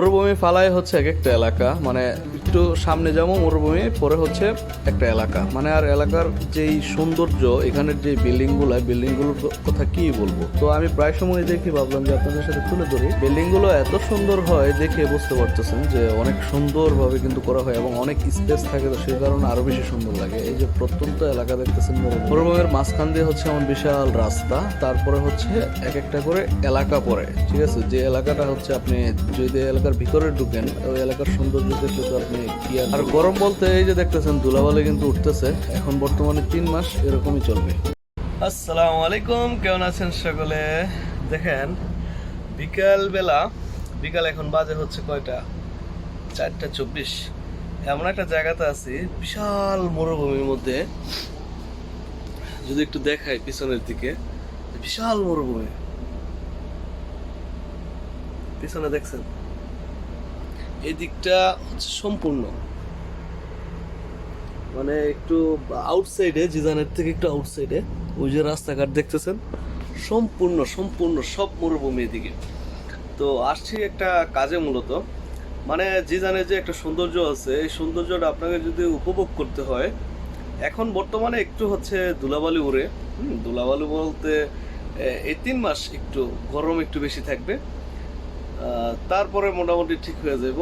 মরুভূমি ফালাই হচ্ছে এক একটা এলাকা। মানে একটু সামনে যাব, মরুভূমি, পরে হচ্ছে একটা এলাকা। মানে আর এলাকার যেই সৌন্দর্য, এখানের যে বিল্ডিংগুলো বিল্ডিংগুলোর কথা কি বলব? তো আমি প্রায় সময় দেখি ভাবলাম যে আপনাদের সাথে তুলে ধরি। বিল্ডিংগুলো এত সুন্দর হয় দেখে বুঝতে পারতেছেন যে অনেক সুন্দর ভাবে কিন্তু করা হয় এবং অনেক স্পেস থাকে, তো সেই কারণে আরও বেশি সুন্দর লাগে। এই যে প্রত্যন্ত এলাকা দেখতেছেন মরুভূমি। মরুভূমির মাঝখান দিয়ে হচ্ছে এমন বিশাল রাস্তা, তারপরে হচ্ছে এক একটা করে এলাকা পড়ে, ঠিক আছে? যে এলাকাটা হচ্ছে আপনি যদি এলাকার ভিতরে ঢুকেন, ওই এলাকার সৌন্দর্য দেখলে তো আপনি কি আর- গরম বলতে এই যে দেখতেছেন, ধুলাবালি কিন্তু উঠতেছে। এখন বর্তমানে তিন মাস এরকমই চলবে। আসসালামু আলাইকুম, কেমন আছেন সকলে? দেখেন বিকাল বেলা বিকাল এখন বাজে হচ্ছে কয়টা? চারটা চব্বিশ। এমন একটা জায়গাতে আছি, বিশাল মরুভূমির মধ্যে। যদি একটু দেখাই পিছনের দিকে, বিশাল মরুভূমি। পিছনে দেখছেন? এই দিকটা হচ্ছে সম্পূর্ণ। মানে একটু আউটসাইডে জিজানের থেকে একটু আউটসাইডে ওই যে রাস্তাঘাট দেখতেছেন সম্পূর্ণ সম্পূর্ণ সব মরুভূমি এদিকে। তো আসছি একটা কাজে মূলত। মানে জিজানের যে একটা সৌন্দর্য আছে এই সৌন্দর্যটা আপনাকে যদি উপভোগ করতে হয় এখন বর্তমানে একটু হচ্ছে ধুলাবালি উড়ে। হুম, ধুলাবালি বলতে এই তিন মাস একটু গরম একটু বেশি থাকবে। তারপরে মোটামুটি ঠিক হয়ে যাব।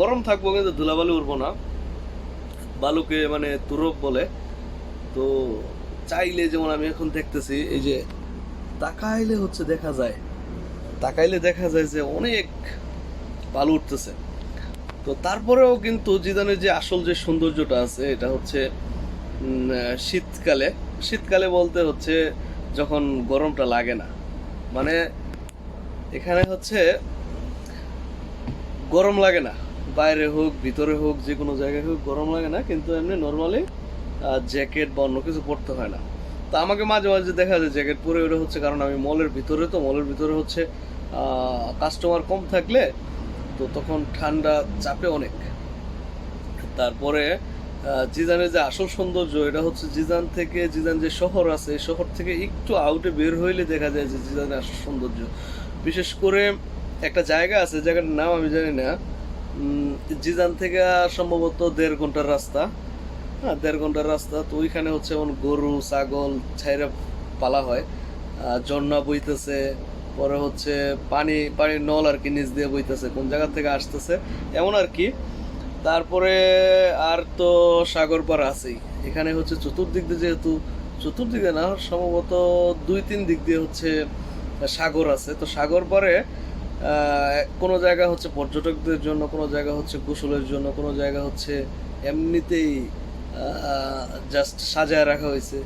গরম থাকব কিন্তু ধুলাবালি উঠবো না। বালুকে মানে তুরব বলে। তো চাইলে যেমন আমি এখন দেখতেছি, এই যে তাকাইলে হচ্ছে দেখা যায়, তাকাইলে দেখা যায় যে অনেক বালু উঠতেছে। তো তারপরেও কিন্তু জিদানের যে আসল যে সৌন্দর্যটা আছে, এটা হচ্ছে শীতকালে। শীতকালে বলতে হচ্ছে যখন গরমটা লাগে না। মানে এখানে হচ্ছে গরম লাগে না। বাইরে হোক, ভিতরে হোক, যে কোনো জায়গায় হোক, গরম লাগে না, কিন্তু এমনি নর্মালি জ্যাকেট বা অন্য কিছু পরতে হয় না। তো আমাকে মাঝে মাঝে দেখা যায় জ্যাকেট পরে ওটা হচ্ছে কারণ আমি মলের ভিতরে, তো মলের ভিতরে হচ্ছে কাস্টমার কম থাকলে তো তখন ঠান্ডা চাপে অনেক। তারপরে জিজানের যে আসল সৌন্দর্য, এটা হচ্ছে জিজান থেকে জিজান যে শহর আছে শহর থেকে একটু আউটে বের হইলে দেখা যায় যে জিজানের আসল সৌন্দর্য। বিশেষ করে একটা জায়গা আছে জায়গাটার নাম আমি জানি না। জিজান থেকে সম্ভবত দেড় ঘণ্টার রাস্তা। হ্যাঁ দেড় ঘণ্টার রাস্তা, তো ওইখানে হচ্ছে যেমন গরু, ছাগল ছাইরা পালা হয়। ঝর্ণা বইতেছে, পরে হচ্ছে পানি পানির নল আর কি নিচ দিয়ে বইতেছে, কোন জায়গা থেকে আসতেছে, এমন আর কি। তারপরে আর তো সাগর পার আছেই। এখানে হচ্ছে চতুর্দিক দিয়ে যেহেতু, চতুর্দিকে না, সম্ভবত দুই, তিন দিক দিয়ে হচ্ছে সাগর আছে। তো সাগর পারে কোনো জায়গা হচ্ছে পর্যটকদের জন্য, কোনো জায়গা হচ্ছে গোসলের জন্য, কোনো জায়গা হচ্ছে এমনিতেই জাস্ট সাজায় রাখা হয়েছে।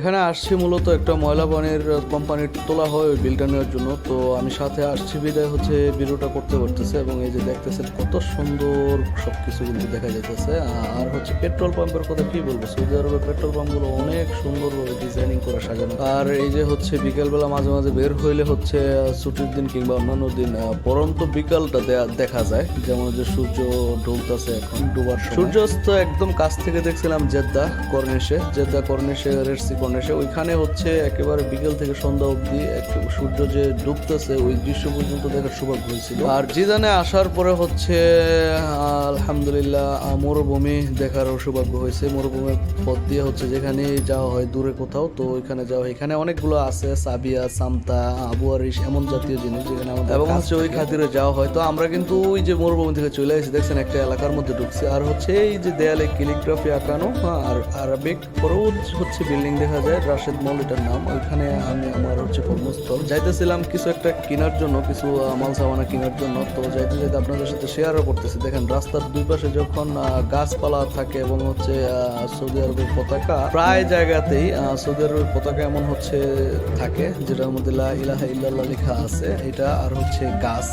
এখানে আসছি মূলত একটা ময়লা পানির কোম্পানির তোলা হয় ওই বিলটা নেওয়ার জন্য। তো আমি সাথে আসছি, বিদায় হচ্ছে, ভিডিওটা করতে পারতেছে এবং এই যে দেখতেছেন কত সুন্দর সব কিছু কিন্তু দেখা যাইতেছে। আর হচ্ছে পেট্রোল পাম্পের কথা কি বলব? সৌদি আরবের পেট্রোল পাম্পগুলো অনেক সুন্দরভাবে ডিজাইনিং করে সাজানো। আর এই যে হচ্ছে বিকেলবেলা মাঝে মাঝে বের হইলে হচ্ছে ছুটির দিন কিংবা অন্যান্য দিন পরন্ত বিকালটা দেখা যায়। যেমন যে সূর্য ডুবতেছে এখন ডুবার। সূর্যাস্ত একদম কাছ থেকে দেখছিলাম জেদ্দা কর্নিশে জেদ্দা কর্নিশে রেডসি কর্নিশে ওইখানে হচ্ছে একেবারে বিকেল থেকে সন্ধ্যা অবধি সূর্য যে ডুবতেছে ওই দৃশ্য পর্যন্ত দেখার সৌভাগ্য হয়েছিল। আর জিদানে আসার পরে হচ্ছে আলহামদুলিল্লাহ মরুভূমি দেখার সৌভাগ্য হয়েছে। মরুভূমির পথ দিয়ে হচ্ছে যেখানে যাওয়া হয় দূরে কোথাও তো ওইখানে যাওয়া হয়। এখানে অনেকগুলো আছে সাবিয়া সামতা আবুয়ারিশ এমন জাতীয় জিনিস যেখানে আমাদের এবং হচ্ছে ওই খাতিরে যাওয়া হয়। তো আমরা কিন্তু ওই যে মরুভূমি থেকে চলে এসেছি দেখছেন একটা এলাকার মধ্যে ঢুকছি। আর হচ্ছে এই যে দেয়ালে ক্যালিগ্রাফি আঁকানো হ্যাঁ, আর আরবিক পরেও হচ্ছে বিল্ডিং দেখা যায় রাশেদ মল এটার নাম। ওইখানে আমি আমার হচ্ছে কর্মস্থল যাইতেছিলাম কিছু একটা কেনার জন্য, কিছু মাল সামানা কেনার জন্য। তো যাইতে যাইতে আপনাদের সাথে শেয়ারও করতেছি। দেখেন, রাস্তার দুই পাশে যখন গাছপালা থাকে এবং হচ্ছে সৌদি আরবের পতাকা, প্রায় জায়গাতেই সৌদি আরবের পতাকা এমন হচ্ছে, থাকে, যেটার মধ্যে ইলাহা ইল্লাল্লাহ লেখা আছে। এটা আর হচ্ছে গাছ।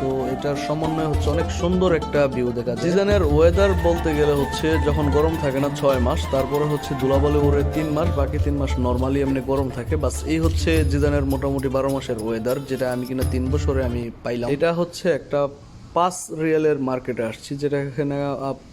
তো এটার সমন্বয় হচ্ছে অনেক সুন্দর একটা ভিউ দেখা সিজনের ওয়েদার বলতে গেলে হচ্ছে, যখন গরম থাকে না ছয় মাস, তারপরে হচ্ছে ধুলাবলে উড়ে তিন মাস, বাকি তিন মাস নর্মালি এমনি গরম থাকে, বাস এই হচ্ছে জিদানের মোটামুটি বারো মাসের ওয়েদার যেটা আমি কিনা তিন বছরে আমি পাইলাম। এটা হচ্ছে একটা পাঁচ রিয়েলের মার্কেটে আসছি, যেটা এখানে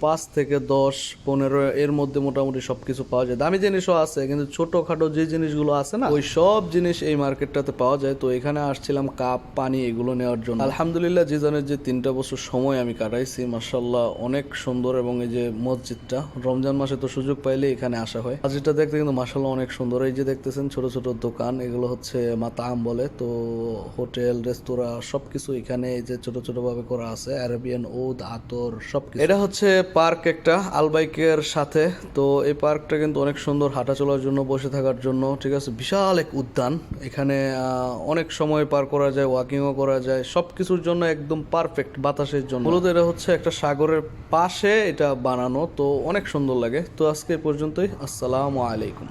পাঁচ থেকে দশ, পনেরো এর মধ্যে মোটামুটি সব কিছু পাওয়া যায়। দামি জিনিসও আছে, কিন্তু ছোটোখাটো যে জিনিসগুলো আছে না, ওই সব জিনিস এই মার্কেটটাতে পাওয়া যায়। তো এখানে আসছিলাম কাপ, পানি এগুলো নেওয়ার জন্য। আলহামদুলিল্লাহ, যে জিজানের যে তিনটা বছর সময় আমি কাটাইছি মার্শাল্লাহ অনেক সুন্দর এবং এই যে মসজিদটা, রমজান মাসে তো সুযোগ পাইলে এখানে আসা হয়। মসজিদটা দেখতে কিন্তু মার্শাল্লাহ অনেক সুন্দর। এই যে দেখতেছেন, ছোট ছোট দোকান, এগুলো হচ্ছে মাতাম বলে, তো হোটেল, রেস্তোরাঁ, সবকিছু এখানে এই যে ছোট ছোট ভাবে করা আছে অ্যারাবিয়ান ওদ, আতর সব এটা হচ্ছে পার্ক একটা, আলবাইকের সাথে। তো এই পার্কটা কিন্তু অনেক সুন্দর হাঁটা চলার জন্য, বসে থাকার জন্য, ঠিক আছে? বিশাল এক উদ্যান। এখানে অনেক সময় পার করা যায় ওয়াকিংও করা যায় সব কিছুর জন্য একদম পারফেক্ট বাতাসের জন্য। মূলত এটা হচ্ছে একটা সাগরের পাশে এটা বানানো, তো অনেক সুন্দর লাগে। তো আজকে পর্যন্তই, আসসালামু আলাইকুম।